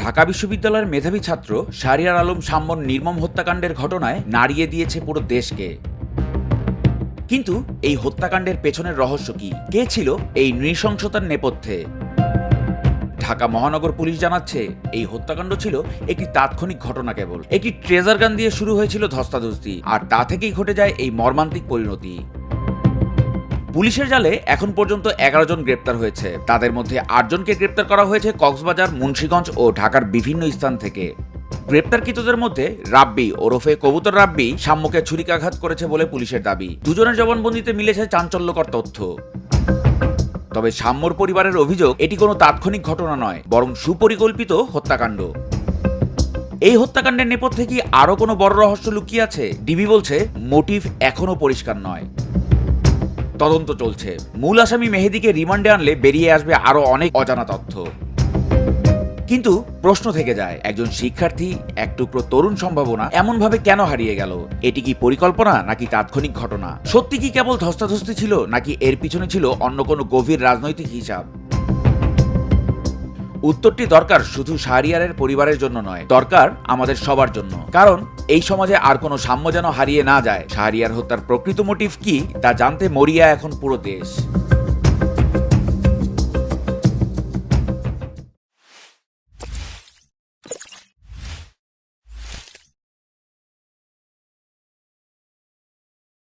ঢাকা বিশ্ববিদ্যালয়ের মেধাবী ছাত্র শাহরিয়ার আলম সাম্যর নির্মম হত্যাকাণ্ডের ঘটনায় নাড়িয়ে দিয়েছে পুরো দেশকে। কিন্তু এই হত্যাকাণ্ডের পেছনের রহস্য কি? কে ছিল এই নৃশংসতার নেপথ্যে? ঢাকা মহানগর পুলিশ জানাচ্ছে, এই হত্যাকাণ্ড ছিল একটি তাৎক্ষণিক ঘটনা কেবল। একটি ট্রেজার গান দিয়ে শুরু হয়েছিল ধস্তাধস্তি, আর তা থেকেই ঘটে যায় এই মর্মান্তিক পরিণতি। পুলিশের জালে এখন পর্যন্ত এগারো জন গ্রেপ্তার হয়েছে। তাদের মধ্যে আটজনকে গ্রেপ্তার করা হয়েছে কক্সবাজার, মুন্সীগঞ্জ ও ঢাকার বিভিন্ন স্থান থেকে। গ্রেপ্তারকৃতদের মধ্যে রাব্বি ওরফে কবুতর রাব্বি সাম্যকে ছুরিকাঘাত করেছে বলে পুলিশের দাবি। দুজনের জবানবন্দিতে মিলেছে চাঞ্চল্যকর তথ্য। তবে সাম্যর পরিবারের অভিযোগ, এটি কোনো তাৎক্ষণিক ঘটনা নয়, বরং সুপরিকল্পিত হত্যাকাণ্ড। এই হত্যাকাণ্ডের নেপথ্যে কি আরও কোনো বড় রহস্য লুকিয়ে আছে? ডিবি বলছে, মোটিভ এখনও পরিষ্কার নয়। তদন্ত চলছে। মূল আসামি মেহেদিকে রিমান্ডে আনলে বেরিয়ে আসবে আরও অনেক অজানা তথ্য। কিন্তু প্রশ্ন থেকে যায়, একজন শিক্ষার্থী, এক টুকরো তরুণ সম্ভাবনা, এমনভাবে কেন হারিয়ে গেল? এটি কি পরিকল্পনা নাকি তাৎক্ষণিক ঘটনা? সত্যি কি কেবল ধস্তাধস্তি ছিল নাকি এর পিছনে ছিল অন্য কোনো গভীর রাজনৈতিক হিসাব? উত্তরটি দরকার শুধু শাহরিয়ারের পরিবারের জন্য নয়, দরকার আমাদের সবার জন্য। কারণ এই সমাজে আর কোনো সাম্য যেন হারিয়ে না যায়। শাহরিয়ার হত্যার প্রকৃত মোটিভ কি তা জানতে মরিয়া এখন পুরো দেশ।